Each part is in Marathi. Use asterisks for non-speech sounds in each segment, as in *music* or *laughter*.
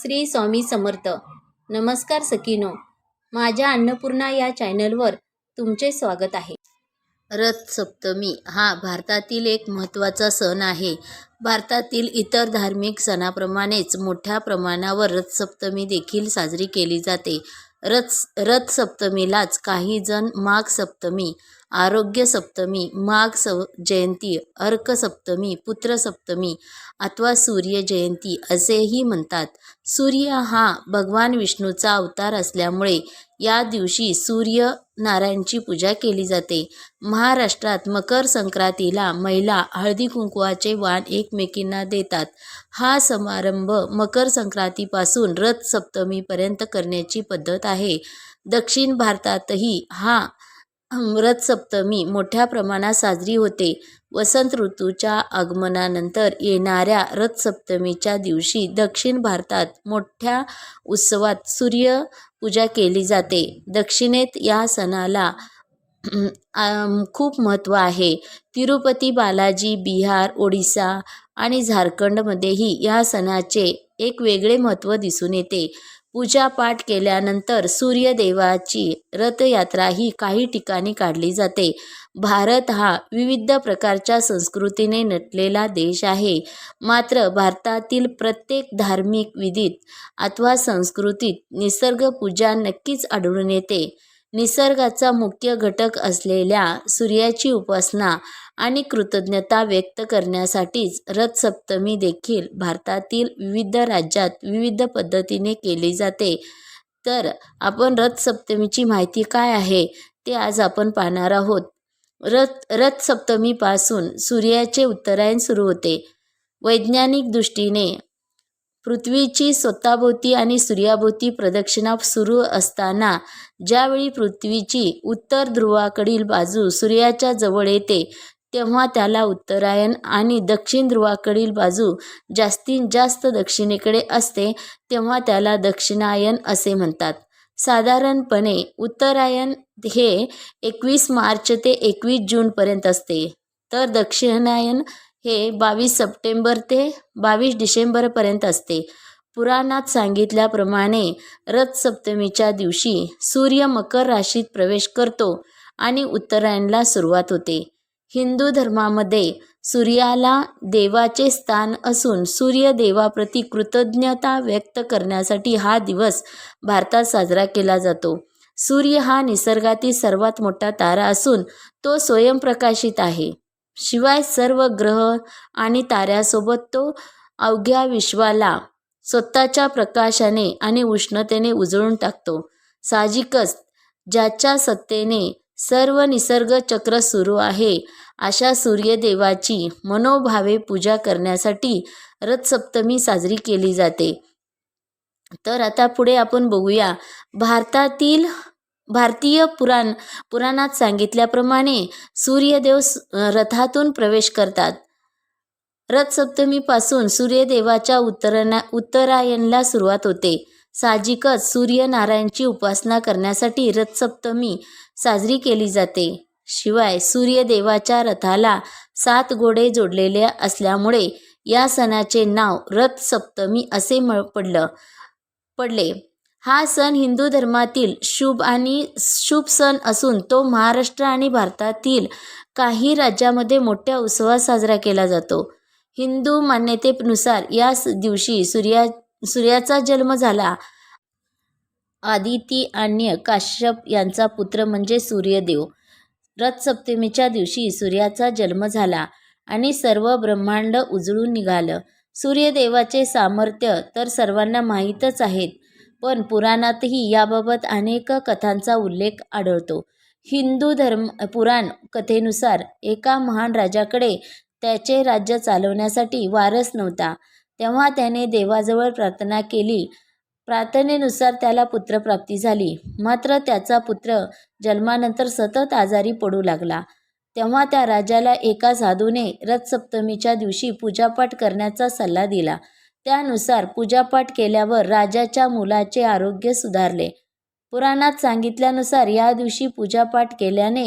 श्री स्वामी समर्थ. नमस्कार सकीनो माझ्या अन्नपूर्णा या चॅनलवर तुमचे स्वागत आहे. रथ सप्तमी हा भारतातील एक महत्त्वाचा सण आहे. भारतातील इतर धार्मिक सणाप्रमाणेच मोठ्या प्रमाणावर रथसप्तमी देखील साजरी केली जाते. रथ रथ सप्तमीलाच काही जण माघ सप्तमी आरोग्य सप्तमी माघ स जयंती अर्क सप्तमी पुत्र सप्तमी अथवा सूर्य जयंती असेही म्हणतात. सूर्य हा भगवान विष्णूचा अवतार असल्यामुळे या दिवशी सूर्य नारायणची पूजा केली जाते. महाराष्ट्रात मकर संक्रांतीला महिला हळदी कुंकवाचे वाण एकमेकींना देतात. हा समारंभ मकर संक्रांतीपासून रथ सप्तमीपर्यंत करण्याची पद्धत आहे. दक्षिण भारतातही हा रथसप्तमी मोठ्या प्रमाणात साजरी होते. वसंत ऋतूच्या आगमनानंतर येणाऱ्या रथसप्तमीच्या दिवशी दक्षिण भारतात मोठ्या उत्सवात सूर्यपूजा केली जाते. दक्षिणेत या सणाला *clears throat* खूप महत्त्व आहे. तिरुपती बालाजी बिहार ओडिसा आणि झारखंडमध्येही या सणाचे एक वेगळे महत्त्व दिसून येते. पूजापाठ केल्यानंतर सूर्यदेवाची रथयात्रा ही काही ठिकाणी काढली जाते. भारत हा विविध प्रकारच्या संस्कृतीने नटलेला देश आहे. मात्र भारतातील प्रत्येक धार्मिक विधीत अथवा संस्कृतीत निसर्गपूजा नक्कीच आढळून येते. निसर्गाचा मुख्य घटक असलेल्या सूर्याची उपासना आणि कृतज्ञता व्यक्त करण्यासाठीच रथसप्तमी देखील भारतातील विविध राज्यात विविध पद्धतीने केली जाते. तर आपण रथसप्तमीची माहिती काय आहे ते आज आपण पाहणार आहोत. रथ रथसप्तमीपासून सूर्याचे उत्तरायण सुरू होते. वैज्ञानिक दृष्टीने पृथ्वीची स्वतःभोवती आणि सूर्याभोवती प्रदक्षिणा सुरू असताना ज्यावेळी पृथ्वीची उत्तर ध्रुवाकडील बाजू सूर्याच्या जवळ येते तेव्हा त्याला उत्तरायण आणि दक्षिण ध्रुवाकडील बाजू जास्तीत जास्त दक्षिणेकडे असते तेव्हा त्याला दक्षिणायन असे म्हणतात. साधारणपणे उत्तरायण हे एकवीस मार्च ते एकवीस जूनपर्यंत असते. तर दक्षिणायन हे बावीस सप्टेंबर ते बावीस डिसेंबरपर्यंत असते. पुराणात सांगितल्याप्रमाणे रथसप्तमीच्या दिवशी सूर्य मकर राशीत प्रवेश करतो आणि उत्तरायणला सुरुवात होते. हिंदू धर्मामध्ये सूर्याला देवाचे स्थान असून सूर्यदेवाप्रती कृतज्ञता व्यक्त करण्यासाठी हा दिवस भारतात साजरा केला जातो. सूर्य हा निसर्गातील सर्वात मोठा तारा असून तो स्वयंप्रकाशित आहे. शिवाय सर्व ग्रह आणि ताऱ्यासोबत तो अवघ्या विश्वाला स्वतःच्या प्रकाशाने आणि उष्णतेने उजळून टाकतो. साहजिकच ज्याच्या सत्तेने सर्व निसर्ग चक्र सुरू आहे अशा सूर्यदेवाची मनोभावे पूजा करण्यासाठी रथसप्तमी साजरी केली जाते. तर आता पुढे आपण बघूया भारतातील भारतीय पुराण पुराणात सांगितल्याप्रमाणे सूर्यदेव रथातून प्रवेश करतात. रथसप्तमीपासून सूर्यदेवाच्या उत्तरणा उत्तरायणला सुरुवात होते. साहजिकच सूर्यनारायणची उपासना करण्यासाठी रथसप्तमी साजरी केली जाते. शिवाय सूर्यदेवाच्या रथाला सात घोडे जोडलेले असल्यामुळे या सणाचे नाव रथसप्तमी असे म पडलं पडले. हा सण हिंदू धर्मातील शुभ आणि शुभ सण असून तो महाराष्ट्र आणि भारतातील काही राज्यामध्ये मोठ्या उत्सवात साजरा केला जातो. हिंदू मान्यतेनुसार या दिवशी सूर्या सूर्याचा जन्म झाला. आदिती आणि काश्यप यांचा पुत्र म्हणजे सूर्यदेव. रथसप्तमीच्या दिवशी सूर्याचा जन्म झाला आणि सर्व ब्रह्मांड उजळून निघालं. सूर्यदेवाचे सामर्थ्य तर सर्वांना माहीतच आहेत. पण पुराणातही याबाबत अनेक कथांचा उल्लेख आढळतो. हिंदू धर्म पुराण कथेनुसार एका महान राजाकडे त्याचे राज्य चालवण्यासाठी वारस नव्हता. तेव्हा त्याने देवाजवळ प्रार्थना केली. प्रार्थनेनुसार त्याला पुत्रप्राप्ती झाली. मात्र त्याचा पुत्र जन्मानंतर सतत आजारी पडू लागला. तेव्हा त्या राजाला एका साधूने रथसप्तमीच्या दिवशी पूजापाठ करण्याचा सल्ला दिला. त्यानुसार पूजापाठ केल्यावर राजाच्या मुलाचे आरोग्य सुधारले. पुराणात सांगितल्यानुसार या दिवशी पूजापाठ केल्याने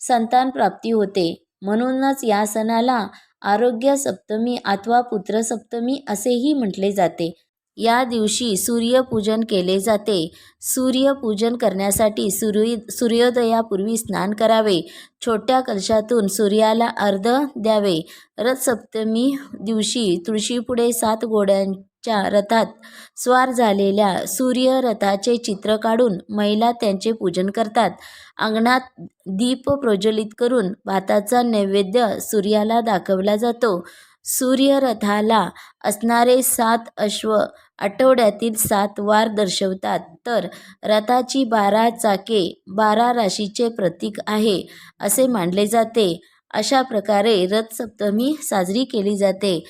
संतान प्राप्ती होते. म्हणूनच या सणाला आरोग्य सप्तमी अथवा पुत्रसप्तमी असेही म्हटले जाते. या दिवशी सूर्यपूजन केले जाते. सूर्यपूजन करण्यासाठी सूर्य सूर्योदयापूर्वी स्नान करावे. छोट्या कलशातून सूर्याला अर्ध द्यावे. रथसप्तमी दिवशी तुळशीपुढे सात घोड्यांच्या रथात स्वार झालेल्या सूर्यरथाचे चित्र काढून महिला त्यांचे पूजन करतात. अंगणात दीप प्रज्वलित करून भाताचा नैवेद्य सूर्याला दाखवला जातो. सूर्यरथाला असणारे सात अश्व आठवड्यातील सात वार दर्शवतात. तर रथाची बारा चाके बारा राशीचे प्रतीक आहे असे मानले जाते. अशा प्रकारे रथसप्तमी साजरी केली जाते.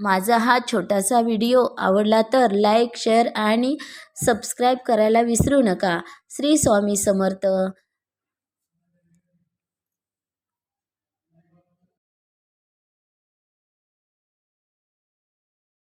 माझा हा छोटासा व्हिडिओ आवडला तर लाईक शेअर आणि सबस्क्राईब करायला विसरू नका. श्री स्वामी समर्थ.